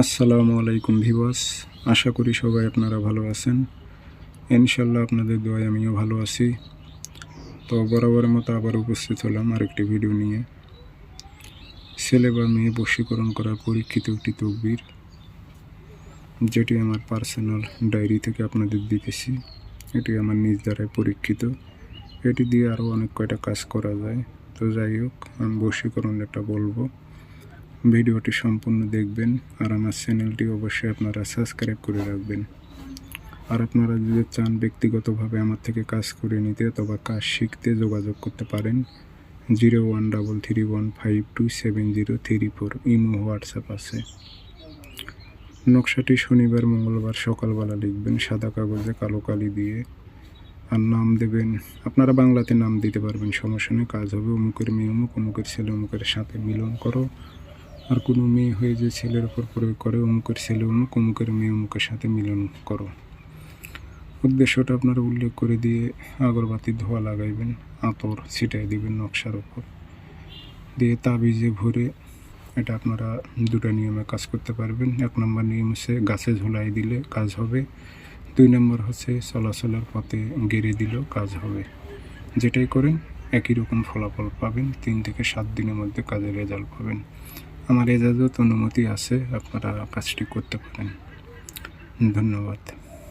আসসালামু আলাইকুম ভিবাস আশা করি সবাই আপনারা ভালো আছেন। ইনশাল্লাহ আপনাদের দোয়ায় আমিও ভালো আছি। তো বরাবরের মতো আবার উপস্থিত হলাম আরেকটি ভিডিও নিয়ে। ছেলে বা মেয়ে বশীকরণ করার পরীক্ষিত একটি তকবির, যেটি আমার পার্সোনাল ডায়েরি থেকে আপনাদের দিতেছি। এটি আমার নিজ দ্বারাই পরীক্ষিত। এটি দিয়ে আরও অনেক কয়টা কাজ করা যায়। তো যাই হোক, আমি বশীকরণ একটা বলব। ভিডিওটি সম্পূর্ণ দেখবেন আর আমার চ্যানেলটি অবশ্যই আপনারা সাবস্ক্রাইব করে রাখবেন। আর আপনারা যদি চান ব্যক্তিগতভাবে আমার থেকে কাজ করে নিতে অথবা কাজ শিখতে যোগাযোগ করতে পারেন, zero one double three one five two seven zero three four imo WhatsApp আছে। নকশাটি শনিবার, মঙ্গলবার সকালবেলা লিখবেন, সাদা কাগজে কালো কালি দিয়ে। আর নাম দেবেন, আপনারা বাংলাতে নাম দিতে পারবেন, সমস্যা নেই, কাজ হবে, অমুকের মেয়ে, অমুক, অমুকের ছেলে, অমুকের সাথে মিলন করো। আর কোনো মেয়ে হয়ে যে ছেলের ওপর প্রয়োগ করে, অমুকের ছেলে অমুক, অমুকের মেয়ে অমুকের সাথে মিলন করো। উদ্দেশ্যটা আপনারা উল্লেখ করে দিয়ে আগরবাতি ধোয়া লাগাইবেন, আতর ছিটাই দিবেন নকশার ওপর। দিয়ে তাবিজে ভরে এটা আপনারা দুটো নিয়মে কাজ করতে পারবেন। এক নম্বর নিয়ম হচ্ছে গাছে ঝোলাই দিলে কাজ হবে। দুই নম্বর হচ্ছে চলাচলের পথে গেড়ে দিলেও কাজ হবে। যেটাই করেন, একই রকম ফলাফল পাবেন। তিন থেকে সাত দিনের মধ্যে কাজের রেজাল্ট পাবেন। আমার এজাজত অনুমতি আছে আপনারা কাজটি করতে পারেন। ধন্যবাদ।